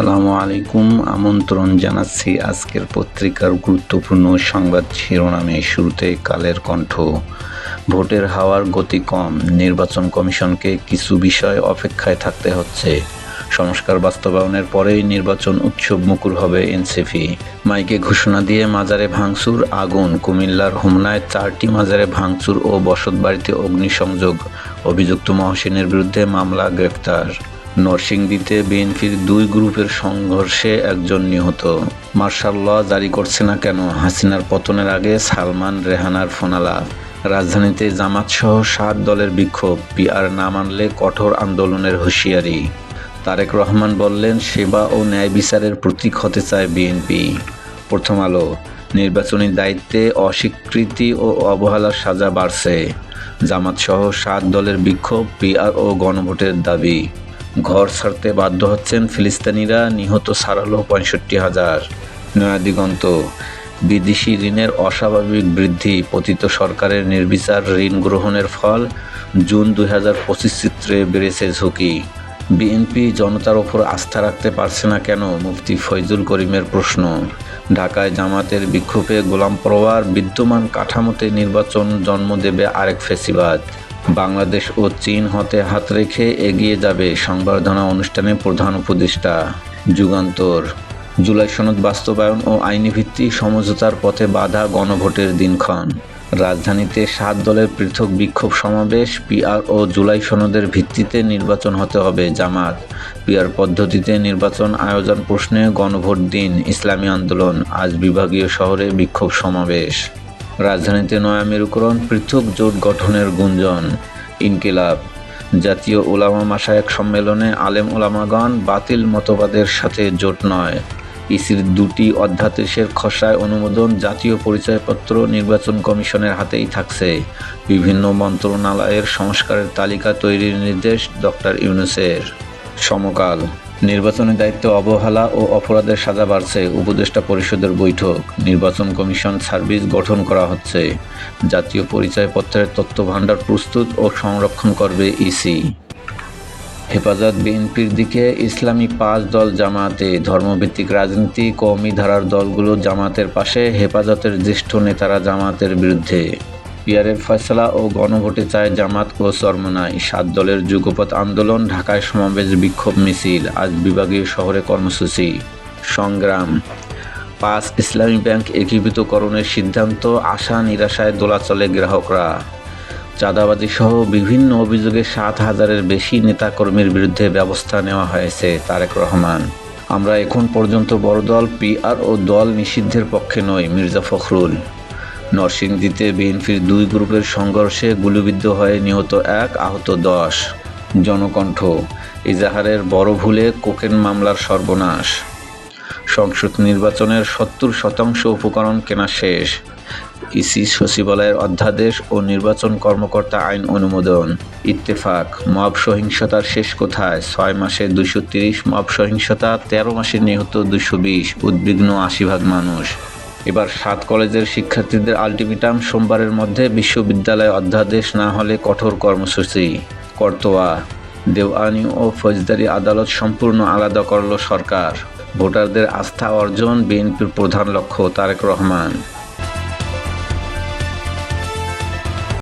আসসালামু আলাইকুম। আমন্ত্রণ জানাচ্ছি আজকের পত্রিকার গুরুত্বপূর্ণ সংবাদ শিরোনামে। শুরুতে কালের কণ্ঠ। ভোটের হাওয়ার গতি কম। নির্বাচন কমিশনকে কিছু বিষয় অপেক্ষায় থাকতে হচ্ছে। সংস্কার বাস্তবায়নের পরেই নির্বাচন উৎসব মুকুর হবে এনসিপি। মাইকে ঘোষণা দিয়ে মাজারে ভাঙচুর, আগুন। কুমিল্লার হোমনায় চারটি মাজারে ভাঙচুর ও বসতবাড়িতে অগ্নিসংযোগ। অভিযুক্ত মহসিনের বিরুদ্ধে মামলা গ্রেফতার নরসিংদীতে বিএনপির দুই গ্রুপের সংঘর্ষে একজন নিহত। মার্শাল ল জারি করছে না কেন? হাসিনার পতনের আগে সালমান, রেহানার ফোনালাপ রাজধানীতে জামাতসহ সাত দলের বিক্ষোভ, পিআর না মানলে কঠোর আন্দোলনের হুঁশিয়ারি। তারেক রহমান বললেন, সেবা ও ন্যায় বিচারের প্রতীক হতে চায় বিএনপি। প্রথম আলো, নির্বাচনী দায়িত্বে অস্বীকৃতি ও অবহেলার সাজা বাড়ছে। জামাতসহ সাত দলের বিক্ষোভ, পিআর ও গণভোটের দাবি। ঘর ছাড়তে বাধ্য হচ্ছেন ফিলিস্তিনিরা, নিহত সারালো পঁয়ষট্টি হাজার। নয়াদিগন্ত বিদেশি ঋণের অস্বাভাবিক বৃদ্ধি, পতিত সরকারের নির্বিচার ঋণ গ্রহণের ফল, জুন দুই হাজার পঁচিশ চিত্রে বেড়েছে ঝুঁকি। বিএনপি জনতার ওপর আস্থা রাখতে পারছে না কেন, মুফতি ফৈজুল করিমের প্রশ্ন। ঢাকায় জামাতের বিক্ষোভে গোলাম পরোয়ার বিদ্যমান কাঠামোতে নির্বাচন জন্ম দেবে আরেক ফেসিবাদ। বাংলাদেশ ও চীন হতে হাত রেখে এগিয়ে যাবে সংবর্ধনা অনুষ্ঠানে প্রধান উপদেষ্টা। যুগান্তর। জুলাই সনদ বাস্তবায়ন ও আইনি ভিত্তিক সমঝোতার পথে বাধা গণভোটের দিনক্ষণ। রাজধানীতে সাত দলের পৃথক বিক্ষোভ সমাবেশ, পিআর ও জুলাই সনদের ভিত্তিতে নির্বাচন হতে হবে জামাত। পিআর পদ্ধতিতে নির্বাচন আয়োজন প্রশ্নে গণভোট দিন, ইসলামী আন্দোলন, আজ বিভাগীয় শহরে বিক্ষোভ সমাবেশ। রাজধানীতে নয়া মেরুকরণ, পৃথক জোট গঠনের গুঞ্জন, ইনকিলাব। জাতীয় ওলামা মাসায়েক সম্মেলনে আলেম ওলামাগণ বাতিল মতবাদের সাথে জোট নয়। ইসির দুটি অধ্যাদেশের খসায় অনুমোদন জাতীয় পরিচয়পত্র নির্বাচন কমিশনের হাতেই থাকছে। বিভিন্ন মন্ত্রণালয়ের সংস্কারের তালিকা তৈরির নির্দেশ ডক্টর ইউনুসের। সমকাল। নির্বাচনী দায়িত্ব, অবহেলা ও অপরাধের সাজা বাড়ছে। উপদেষ্টা পরিষদের বৈঠক। নির্বাচন কমিশন সার্ভিস গঠন করা হচ্ছে। জাতীয় পরিচয়পত্রের তথ্য ভাণ্ডার প্রস্তুত ও সংরক্ষণ করবে ইসি। হেফাজত বিএনপির দিকে ইসলামী পাঁচ দল জামাতে ধর্মভিত্তিক রাজনীতি, কওমি ধারার দলগুলো জামাতের পাশে। হেফাজতের জ্যেষ্ঠ নেতারা জামাতের বিরুদ্ধে। পিয়ারের ফয়সলা ও গণভোটে চায় জামাত ও চরমনাই। সাত দলের যুগপৎ আন্দোলন, ঢাকায় সমাবেশ, বিক্ষোভ, মিছিল, আজ বিভাগীয় শহরে কর্মসূচি। সংগ্রাম। পাঁচ ইসলামী ব্যাংক একীভূতকরণের সিদ্ধান্ত, আশা নিরাশায় দোলাচলে গ্রাহকরা। চাঁদাবাজি সহ বিভিন্ন অভিযোগে সাত হাজারের বেশি নেতাকর্মীর বিরুদ্ধে ব্যবস্থা নেওয়া হয়েছে তারেক রহমান। আমরা এখন পর্যন্ত বড় দল পিআর ও দল নিষিদ্ধের পক্ষে নই, মির্জা ফখরুল। নরসিংদীতে বিএনপির দুই গ্রুপের সংঘর্ষে গুলিবিদ্ধ হয়ে নিহত এক, আহত দশ। জনকণ্ঠ, ইজাহারের বড় ভুলে কোকেন মামলার সর্বনাশ। সংসদ নির্বাচনের সত্তর শতাংশ উপকরণ কেনা শেষ। ইসি সচিবালয়ের অধ্যাদেশ ও নির্বাচন কর্মকর্তা আইন অনুমোদন। ইত্তেফাক, মব সহিংসতার শেষ কোথায়? ছয় মাসে দুশো তিরিশ মব সহিংসতা, তেরো মাসে নিহত দুশো বিশ। উদ্বিগ্ন আশি ভাগ মানুষ। এবার সাত কলেজের শিক্ষার্থীদের আলটিমেটাম সোমবারের মধ্যে বিশ্ববিদ্যালয়ে অধ্যাদেশ না হলে কঠোর কর্মসূচি। কর্তোয়া, দেওয়ানি ও ফৌজদারি আদালত সম্পূর্ণ আলাদা করল সরকার। ভোটারদের আস্থা অর্জন বিএনপির প্রধান লক্ষ্য তারেক রহমান।